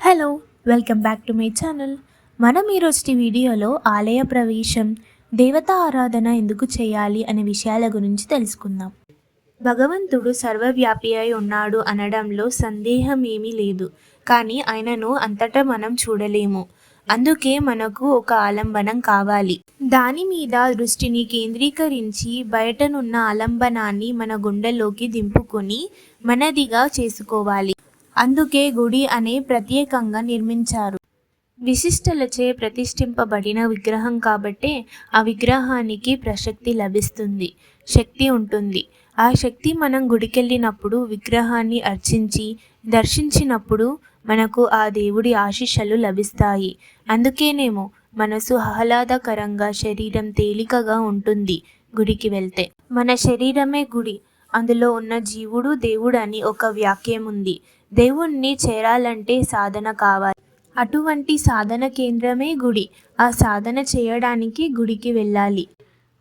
Hello welcome back to my channel మనం ఈరోజు వీడియోలో ఆలయ ప్రవేశం దేవతా ఆరాధన ఎందుకు చేయాలి అనే విషయాల గురించి తెలుసుకుందాం. భగవంతుడు సర్వవ్యాపి అయి ఉన్నాడు అనడంలో సందేహం ఏమీ లేదు కానీ ఆయనను అంతటా మనం చూడలేము. అందుకే మనకు ఒక ఆలంబనం కావాలి. దాని మీద దృష్టిని కేంద్రీకరించి బయటనున్న ఆలంబనాన్ని మన గుండెలోకి దింపుకొని మనదిగా చేసుకోవాలి. అందుకే గుడి అనే ప్రత్యేకంగా నిర్మించారు. విశిష్టలచే ప్రతిష్ఠింపబడిన విగ్రహం కాబట్టే ఆ విగ్రహానికి ప్రశక్తి లభిస్తుంది శక్తి ఉంటుంది. ఆ శక్తి మనం గుడికెళ్ళినప్పుడు విగ్రహాన్ని అర్చించి దర్శించినప్పుడు మనకు ఆ దేవుడి ఆశీస్సులు లభిస్తాయి. అందుకేనేమో మనసు ఆహ్లాదకరంగా శరీరం తేలికగా ఉంటుంది గుడికి వెళ్తే. మన శరీరమే గుడి. అందులో ఉన్న జీవుడు దేవుడు అని ఒక వాక్యం ఉంది దేవుణ్ణి చేరాలంటే సాధన కావాలి. అటువంటి సాధన కేంద్రమే గుడి. ఆ సాధన చేయడానికి గుడికి వెళ్ళాలి.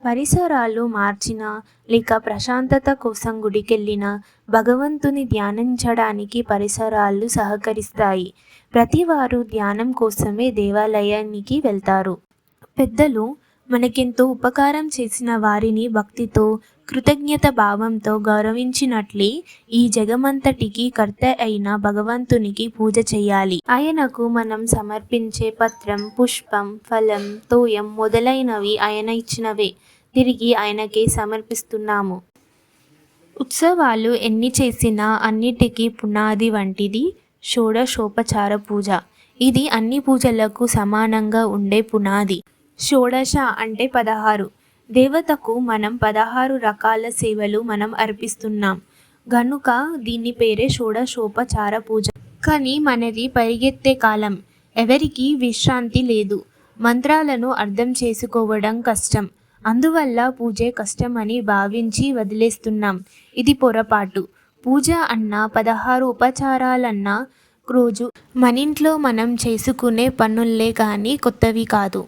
పరిసరాలు మార్చినా లేక ప్రశాంతత కోసం గుడికెళ్ళినా భగవంతుని ధ్యానించడానికి పరిసరాలు సహకరిస్తాయి. ప్రతివారు ధ్యానం కోసమే దేవాలయానికి వెళ్తారు. పెద్దలు మనకెంతో ఉపకారం చేసిన వారిని భక్తితో కృతజ్ఞత భావంతో గౌరవించినట్లే ఈ జగమంతటికి కర్త అయిన భగవంతునికి పూజ చేయాలి. ఆయనకు మనం సమర్పించే పత్రం పుష్పం ఫలం తోయం మొదలైనవి ఆయన ఇచ్చినవే. తిరిగి ఆయనకే సమర్పిస్తున్నాము. ఉత్సవాలు ఎన్ని చేసినా అన్నిటికీ పునాది వంటిది షోడశోపచార పూజ. ఇది అన్ని పూజలకు సమానంగా ఉండే పునాది. షోడశ అంటే పదహారు. దేవతకు మనం పదహారు రకాల సేవలు మనం అర్పిస్తున్నాం. గనుక దీని పేరే షోడశోపచార పూజ. కానీ మనది పరిగెత్తే కాలం. ఎవరికి విశ్రాంతి లేదు. మంత్రాలను అర్థం చేసుకోవడం కష్టం. అందువల్ల పూజే కష్టమని భావించి వదిలేస్తున్నాం. ఇది పొరపాటు. పూజ అన్న పదహారు ఉపచారాలన్న రోజు మనింట్లో మనం చేసుకునే పనుల్లే కానీ కొత్తవి కాదు.